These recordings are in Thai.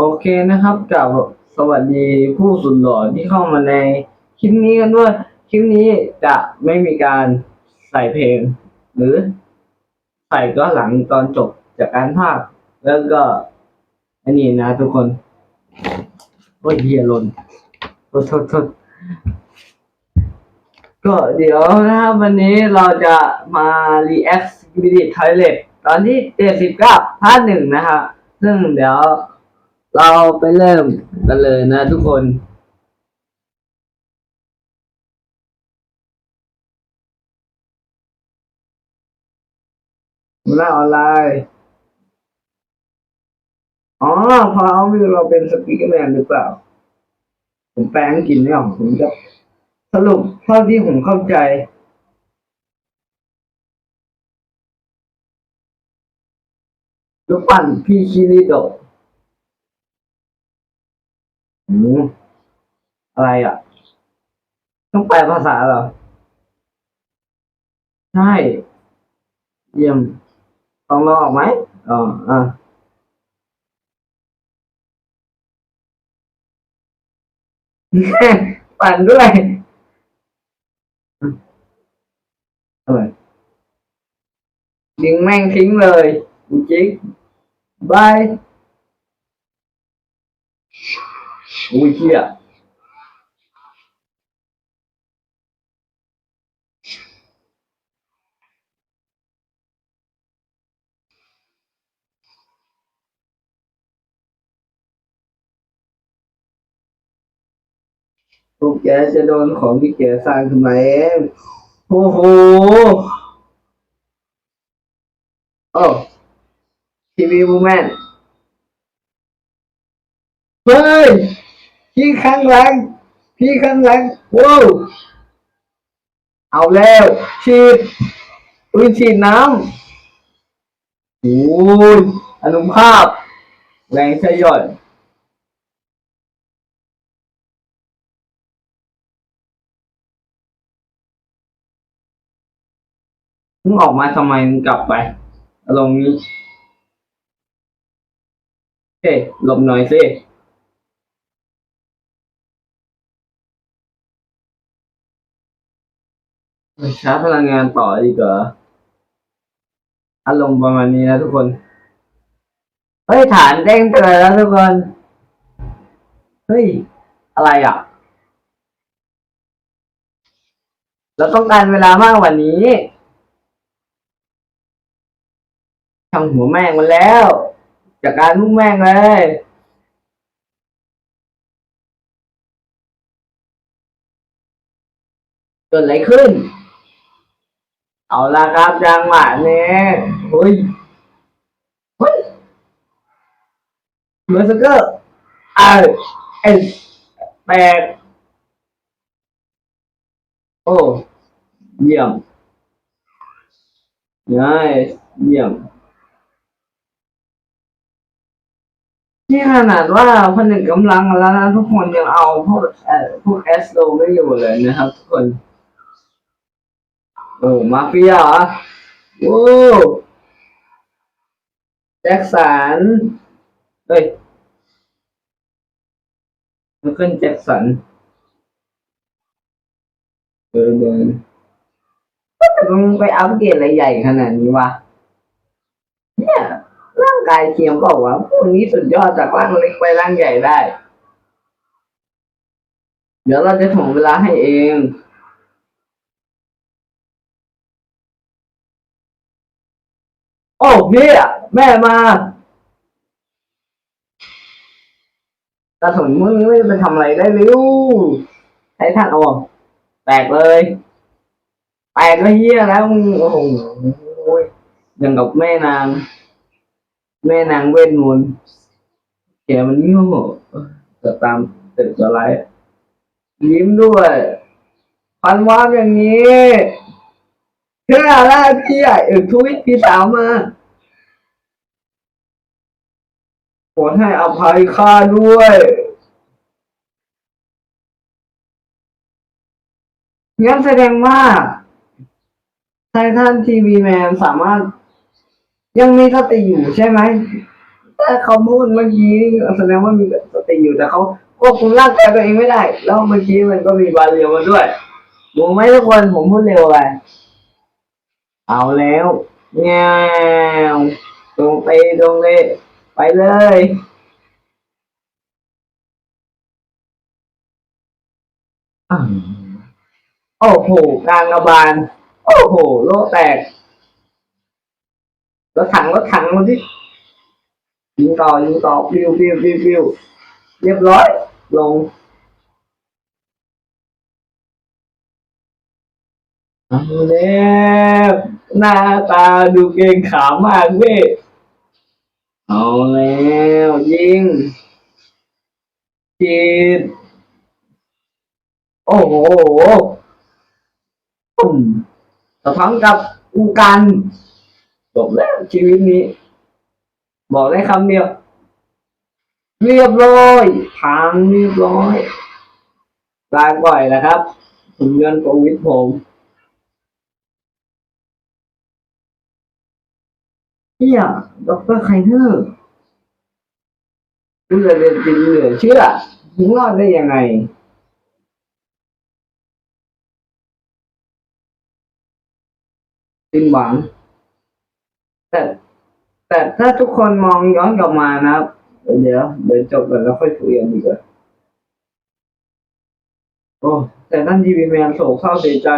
โอเคนะครับกับสวัสดีผู้สุดหล่อที่เข้ามาในคลิปนี้กันด้วย คลิปนี้จะไม่มีการใส่เพลง หรือใส่ก็หลังตอนจบจากการภาค แล้วก็อันนี้นะทุกคนโอ้ยเฮียหลนโทษโทษโทษก็เดี๋ยวนะครับวันนี้เราจะมา react Skibidi Toilet ตอนที่79พาร์ทหนึ่งนะครับซึ่งเดี๋ยว เราไปเริ่มกันเลยนะทุกคน หน้าออนไลน์ อ๋อ พอเอาวิวเราเป็นสปีกแมนหรือเปล่า ผมแปลงกินไม่ออกผมจะสรุปเท่าที่ผมเข้าใจลูกปั้นพี่คิริโดะ อืมอะไรอะ ต้องแปลภาษาเหรอ ใช่ เยี่ยมลองลองออกไหมอ๋ออะปั่นด้วยอะไรยิงแม่งทิ้งเลยจริงบาย อุ้ยเชี่ยพวกแกจะโดนของที่แกสร้างขึ้นมาเองโอ้โหโอ้ทีวีบูแมนเฮ้ย พี่ข้างหลัง พี่ข้างหลังว้าวเอาแล้วฉีดปืนฉีดน้ำโอ้ยอนุภาพ แรงใช่ย่อยมึงออกมาทำไมมึงกลับไปอารมณ์นี้เฮ้ยหลบหน่อยสิ ชาร์จพลังงานต่อดีกว่าอารมณ์ประมาณนี้นะทุกคน เฮ้ย ฐานเด้งเตือนแล้วทุกคน เฮ้ย อะไรอะ เราต้องการเวลามากกว่านี้ช่างหัวแม่งมันแล้ว จากการมุ่งแม่งเลยเกิดอะไรขึ้น เอาละครับจังหวะนี้เฮ้ยเฮ้ยเบอร์สเกอร์เออเอสแปดโอ้เยี่ยมง่ายเยี่ยมนี่ขนาดว่าผนึกกำลังแล้วนะทุกคนยังเอาพวกเอพวกแอสโลไม่อยู่เลยนะครับทุกคน โอ้มาเฟียเหรอโอ้แจ็คสันเฮ้ยมันขึ้นแจ็คสันเดินเดินมึงไปอัปเกรดอะไรใหญ่ขนาดนี้วะเนี่ยร่างกายเทียมบอกว่าพวกนี้สุดยอดจากร่างเล็กไปร่างใหญ่ได้ เดี๋ยวเราจะถ่วงเวลาให้เอง โอ้พี่อะแม่มาตาสนมึงไม่ไปทำอะไรได้เร็วใช้ท่านเอาแตกเลยแตกก็เฮียแล้วมึงโอ้โหอย่างกับแม่นาง แม่นางเวทมนต์แกมันโง่จะตามตึกอะไรยิ้มด้วยพันวามอย่างนี้ เพื่ออะไรพี่ใหญ่เออทวิตพี่สาวมาโปรดให้อภัยข้าด้วย งั้นแสดงว่าไททันทีวีแมนสามารถ ยังมีสติอยู่ใช่ไหมแต่เขาพูดเมื่อกี้แสดงว่ามีสติอยู่แต่เขาควบคุมร่างกายตัวเองไม่ได้ แล้วเมื่อกี้มันก็มีบาเรียวมาด้วยงงไหมทุกคนผมพูดเร็วไป เอาแล้วแงวตรงไปตรงเลยไปเลยอ่าโอ้โหกลางกระบาล โอ้โห โลกแตกรถถังรถถังมาดิยิงต่อยิงต่อฟิวฟิวฟิวฟิวเรียบร้อย ลง แล้วหน้าตาดูเกรงขามมากเว้ยเอาแล้วยิงจีดโอ้โหปุ่มสะท้อนกับอูกันจบแล้วชีวิตนี้ บอกได้คำเดียว เรียบร้อยพังเรียบร้อยลาก่อยแล้วครับหุ่นยนต์โควิดผม เฮียดอกเตอรไคเนอร์ดูเลยจริงเหลือเชื่อถึงรอดได้ยังไง สิ้นหวัง แต่แต่ถ้าทุกคนมองย้อนกลับมานะครับ เดี๋ยวเดี๋ยวจบกันแล้วค่อยคุยกันดีกว่าโอ้แต่ท่านทีวีแมนโศกเศร้าเสียใจ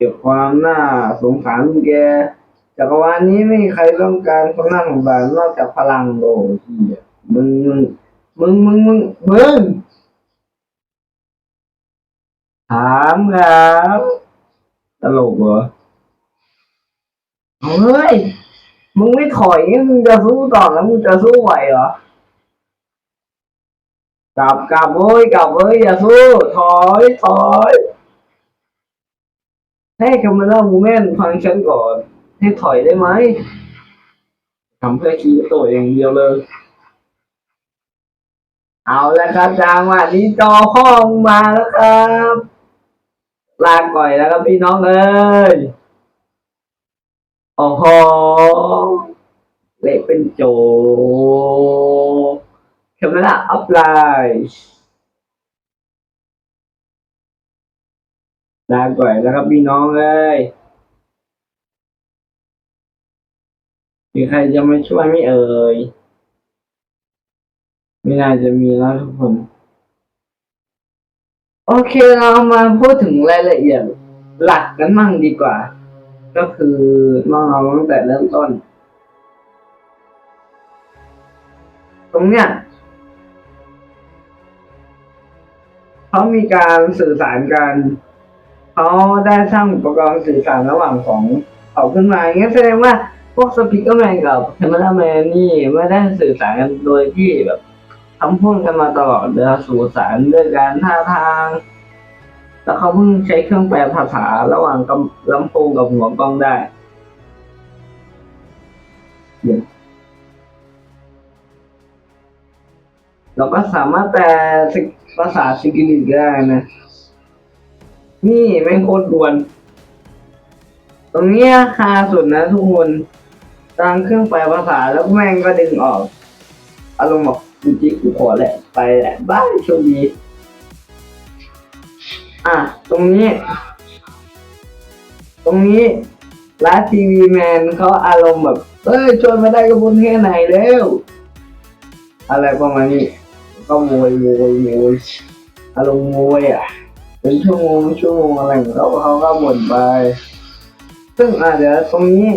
เก็บความน่าสงสารแกจักรวาลนี้ไม่มีใครต้องการความน่าสงสารนอกจากพลังโอ้เหี้ยมึงมึงมึงมึงมึงมึงถามครับตลกเหรอเฮ้ยมึงไม่ถอยงั้มึงจะสู้ต่อแล้วมึงจะสู้ไหวเหรอกลับกลับเว้ยกลับเว้ยอย่าสู้ ถอยถอย ให้คาเมล่าวูแมนฟังฉันก่อน ให้ถอยได้ไหมทำเพื่อคีตัวเองเดียวเลย เอาแล้วครับจางว่านี้จอห้องมาแล้วครับลาก่อยแล้วครับพี่น้องเอ้ยโอ้โหเละเป็นโจคาเมล่าอัพไลน์ ลาก่อยแล้วครับพี่น้องเอ้ยมีใครจะมาช่วยไม่เอ่ย ไม่น่าจะมีแล้วทุกคน โอเคเรามาพูดถึงรายละเอียดหลักกันมั่งดีกว่า ก็คือน้องๆตั้งแต่เริ่มต้น ตรงเนี้ยเขามีการสื่อสารกัน เขาได้สร้างอุปกรณ์สื่อสารระหว่างของเขาขึ้นมาอย่างเงี้ยแสดงว่าพวกสปีกเกอร์แมนกับแคมเมราแมนนี่ไม่ได้สื่อสารกันโดยที่แบบทำพูดกันมาตลอดเดือสื่อสารด้วยการท่าทาง แล้วเขาเพิ่งใช้เครื่องแปลภาษาระหว่างกลำโพงกับหัวกล้องได้เราก็สามารถแปลภาษาซิกิลิตได้นะ นี่แม่งโคตรดวน ตรงเนี้ยคาสุดนะทุกคนตั้งเครื่องแปลภาษาแล้วแม่งก็ดึงออก อารมณ์บอกกูจิกกูขอแหละ ไปแหละบ้ายโชคดีอะ ตรงนี้ ตรงนี้ร้านทีวีแมนเขาอารมณ์แบบเอ้ยชวนมาได้ก็บุญแค่ไหนแล้ว อะไรประมาณนี้ก็โวยโวยโวยอารมณ์โวยอะ เป็นชั่วโมงชั่วโมงอะไรของเขาเขาก็บ่นไป ซึ่งอะเดี๋ยวตรงนี้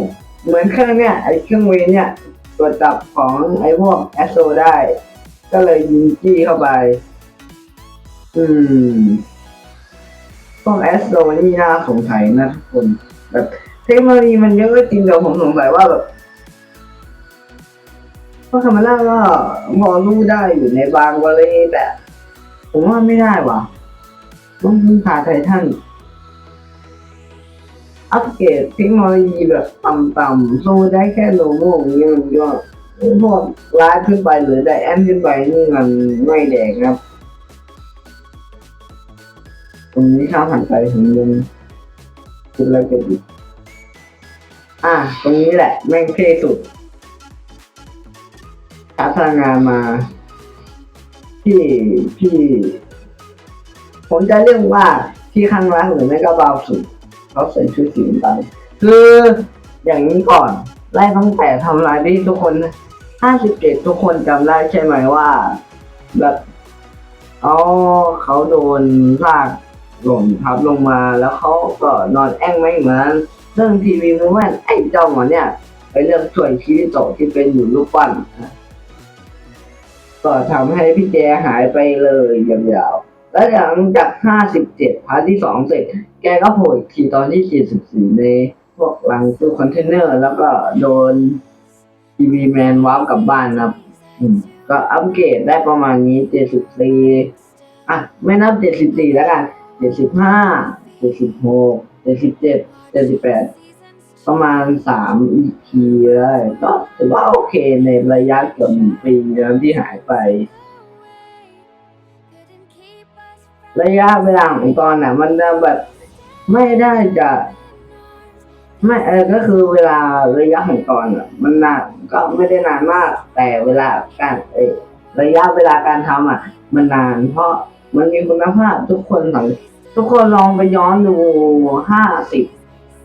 เหมือนเครื่องเนี่ยไอ้เครื่องเวนเนี่ยตรวจจับของไอ้พวกแอสโซได้ ก็เลยยิงจี้เข้าไป อืมพวกแอสโซนี่น่าสงสัยนะทุกคนแบบเทคโนโลยีมันเยอะก็จริงแต่ผมสงสัยว่าแบบพวกคาเมล่าก็พอรู้ได้อยู่ในบางกรณีแต่ ผมว่าไม่ได้ว่ะ ต้องพึ่งพาไททันอัปเกรดเทคโนโลยีแบบต่ำๆสู้ได้แค่โลโม่อย่างเงี้ยมันก็พวกร้ายขึ้นไปหรือไดแอนขึ้นไปนี่มันไม่แดงครับ ตรงนี้ข้าวหันไปถึงยังคิดอะไรกันอีกอะตรงนี้แหละ แม่งเท่สุดชาร์จพลังงานมา ที่ที่ ผมจะเรียกว่าที่ข้างล่างหรือไม่ก็เบาสุดเขาใส่ชุดสีน้ำคืออย่างนี้ก่อนไล่ตั้งแต่ทำลายที่ทุกคนห้าสิบเจ็ดทุกคนจำได้ใช่ไหมว่า แบบอ๋อเขาโดนลากหล่นทับลงมาแล้วเขาก็นอนแอ่งไม่เหมือนเรื่องทีวีมูแมนไอ้เจ้าหมอเนี่ยไปเรื่องช่วยชีวิตโตะที่เป็นอยู่รูปปั้นก็ทำให้พี่แจหายไปเลยยาวๆ แล้วหลังจาก57พาร์ทที่2เสร็จ แกก็โผล่อีกทีตอนที่44ในพวกหลังตู้คอนเทนเนอร์ แล้วก็โดนทีวีแมนว้าวกลับบ้านนะครับก็อัปเกรดได้ประมาณนี้74อะ ไม่นับ74แล้วกัน75 76 77 78ประมาณ3 EP เลยก็ถือว่าโอเคในระยะเกือบหนึ่งปีที่หายไป ระยะเวลาของตอนน่ะ มันจะแบบไม่ได้จะ ไม่เออก็คือเวลาระยะของตอนอะ มันนานก็ไม่ได้นานมาก แต่เวลาการเอระยะเวลาการทำอะ มันนาน เพราะมันมีคุณภาพทุกคนสังทุกคนลองไปย้อนดูห้าสิบ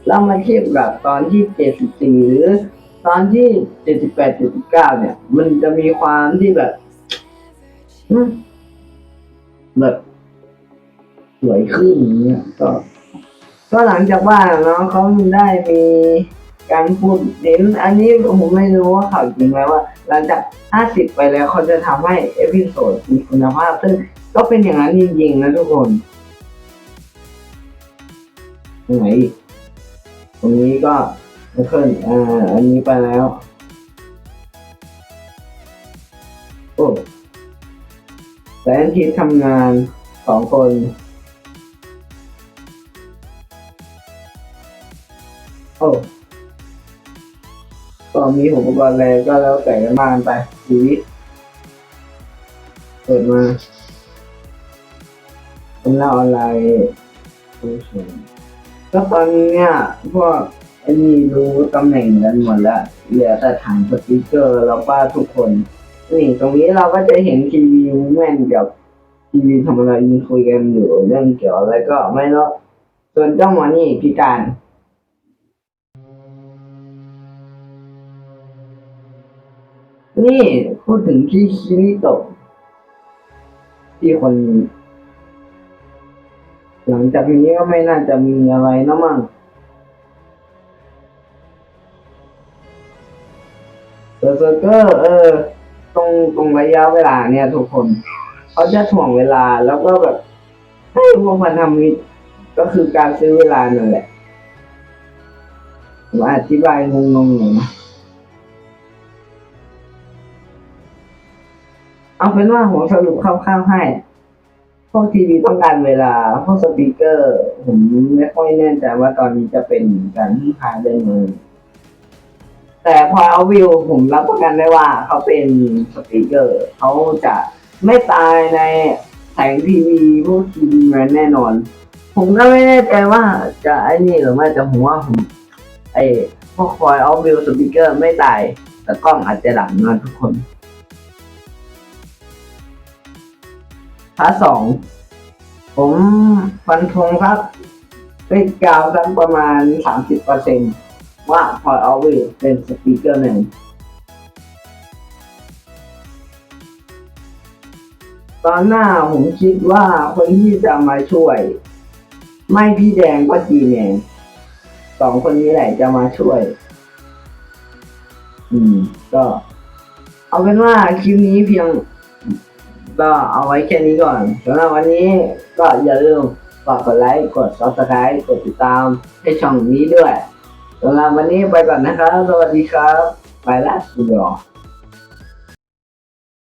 แล้วมาเทียบกับตอนที่เจ็ดสิบสี่หรือตอนที่เจ็ดสิบแปดเจ็ดสิบเก้าเนี่ย มันจะมีความที่แบบแบบ วยขึ้นอย่างเงี้ยก็ก็หลังจากว่าเนาะเขาได้มีการพูดเน้นอันนี้ผมไม่รู้ว่าข่าวจริงไหมว่า หลังจาก 50 ไปแล้วเขาจะทำให้เอพิโซดมีคุณภาพ ซึ่งก็เป็นอย่างนั้นจริงๆนะทุกคนไหนตรงนี้ก็ไม่ขึ้นอ่าอันนี้ไปแล้ว โอ้แสนทีทำงานสองคน โอ้ก็มีอุปกรณ์อะไรก็แล้วแต่กันบ้านไปชีวิตเปิดมาเป็นเล่าออนไลน์ผู้ชมก็ตอนนี้เนี่ยพวกไอ้นี่รู้ตำแหน่งกันหมดแล้วเหลือแต่ฐานสปีกเกอร์แล้วป้าทุกคนนี่ตรงนี้เราก็จะเห็นทีวีแม่นกับทีวีธรรมดายิงคุยกันอยู่เรื่องเกี่ยวอะไรก็ไม่รู้ส่วนเจ้าหมอนี่พิการ นี่พูดถึงที่คิริโตะที่คนหลังจากนี้ก็ไม่น่าจะมีอะไรนะมั่งเซอร์เซอร์เกอร์เออ ตรงตรงระยะเวลาเนี่ยทุกคนเขาจะถ่วงเวลาแล้วก็แบบให้พวกพันธมิตรก็คือการซื้อเวลานั่นแหละผมอธิบายงงๆหน่อยนะ เอาเป็นว่าผมสรุปคร่าวๆให้ พวกทีวีต้องการเวลา พวกสปีกเกอร์ ผมไม่ค่อยแน่ใจว่าตอนนี้จะเป็นการที่ขายได้ไหมแต่พอเอาวิวผมรับประกันได้ว่าเขาเป็นสปีกเกอร์ เขาจะไม่ตายในแสงทีวีพวกทีวีแนแน่นอน ผมก็ไม่แน่ใจว่าจะไอ้นี่หรือไม่แต่ผมว่าผมไอ้พวกคอยเอาวิวสปีกเกอร์ไม่ตาย แต่กล้องอาจจะหลังนะทุกคน พาร์ทสอง ผมฟันธงครับเป็นกาวสักประมาณสามสิบเปอร์เซ็นว่าพอยเอาวิเป็นสปีกเกอร์หนึ่งตอนหน้าผมคิดว่าคนที่จะมาช่วย ไม่พี่แดงก็จีแมนสองคนนี้แหละจะมาช่วย อืม ก็ เอาเป็นว่าคลิปนี้เพียง ก็เอาไว้แค่นี้ก่อนสำหรับวันนี้ก็อย่าลืมฝากกดไลค์ กด subscribe กดติดตามให้ช่องนี้ด้วยสำหรับวันนี้ไปก่อนนะครับ สวัสดีครับ ไปละสุดยอด